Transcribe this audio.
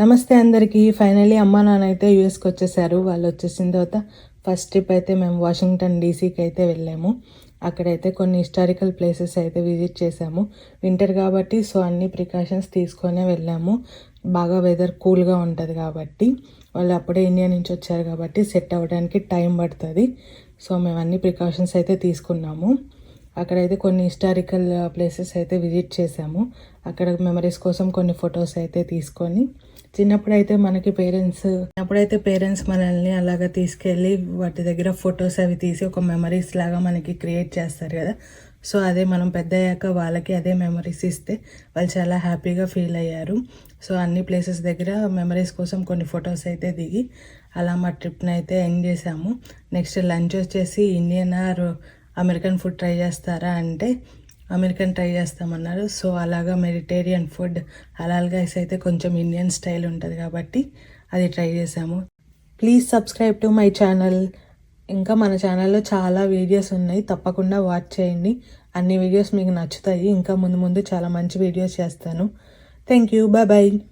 నమస్తే అందరికీ. ఫైనలీ అమ్మ నాన్న అయితే యూఎస్కి వచ్చేసారు. వాళ్ళు వచ్చేసిన తర్వాత ఫస్ట్ ట్రిప్ అయితే మేము వాషింగ్టన్ డీసీకి అయితే వెళ్ళాము. అక్కడైతే కొన్ని హిస్టారికల్ ప్లేసెస్ అయితే విజిట్ చేసాము వింటర్ కాబట్టి సో అన్ని ప్రికాషన్స్ తీసుకొనే వెళ్ళాము. బాగా వెదర్ కూల్గా ఉంటుంది కాబట్టి. వాళ్ళు అప్పుడే ఇండియా నుంచి వచ్చారు కాబట్టి సెట్ అవ్వడానికి టైం పడుతుంది. సో మేము అన్ని ప్రికాషన్స్ అయితే తీసుకున్నాము. అక్కడైతే కొన్ని హిస్టారికల్ ప్లేసెస్ అయితే విజిట్ చేసాము అక్కడ మెమరీస్ కోసం కొన్ని ఫొటోస్ అయితే తీసుకొని చిన్నప్పుడైతే మనకి పేరెంట్స్ చిన్నప్పుడైతే పేరెంట్స్ మనల్ని అలాగా తీసుకెళ్ళి వాటి దగ్గర ఫొటోస్ అవి తీసి ఒక మెమరీస్ లాగా మనకి క్రియేట్ చేస్తారు కదా. సో అదే మనం పెద్ద అయ్యాక వాళ్ళకి అదే మెమరీస్ ఇస్తే వాళ్ళు చాలా హ్యాపీగా ఫీల్ అయ్యారు. సో అన్ని ప్లేసెస్ దగ్గర మెమరీస్ కోసం కొన్ని ఫొటోస్ అయితే దిగి అలా మా ట్రిప్ని అయితే ఎండ్ చేసాము నెక్స్ట్ లంచ్ వచ్చేసి Indian or American food try చేస్తారా అంటే అమెరికన్ ట్రై చేస్తామన్నారు. సో అలాగా మెడిటేరియన్ ఫుడ్ హలాల్ గైస్ అయితే కొంచెం ఇండియన్ స్టైల్ ఉంటుంది కాబట్టి అది ట్రై చేసాము. Please subscribe to my channel. ఇంకా మన ఛానల్లో చాలా వీడియోస్ ఉన్నాయి. తప్పకుండా వాచ్ చేయండి. అన్ని వీడియోస్ మీకు నచ్చుతాయి. ఇంకా ముందు ముందు చాలా మంచి వీడియోస్ చేస్తాను. Thank you. Bye bye.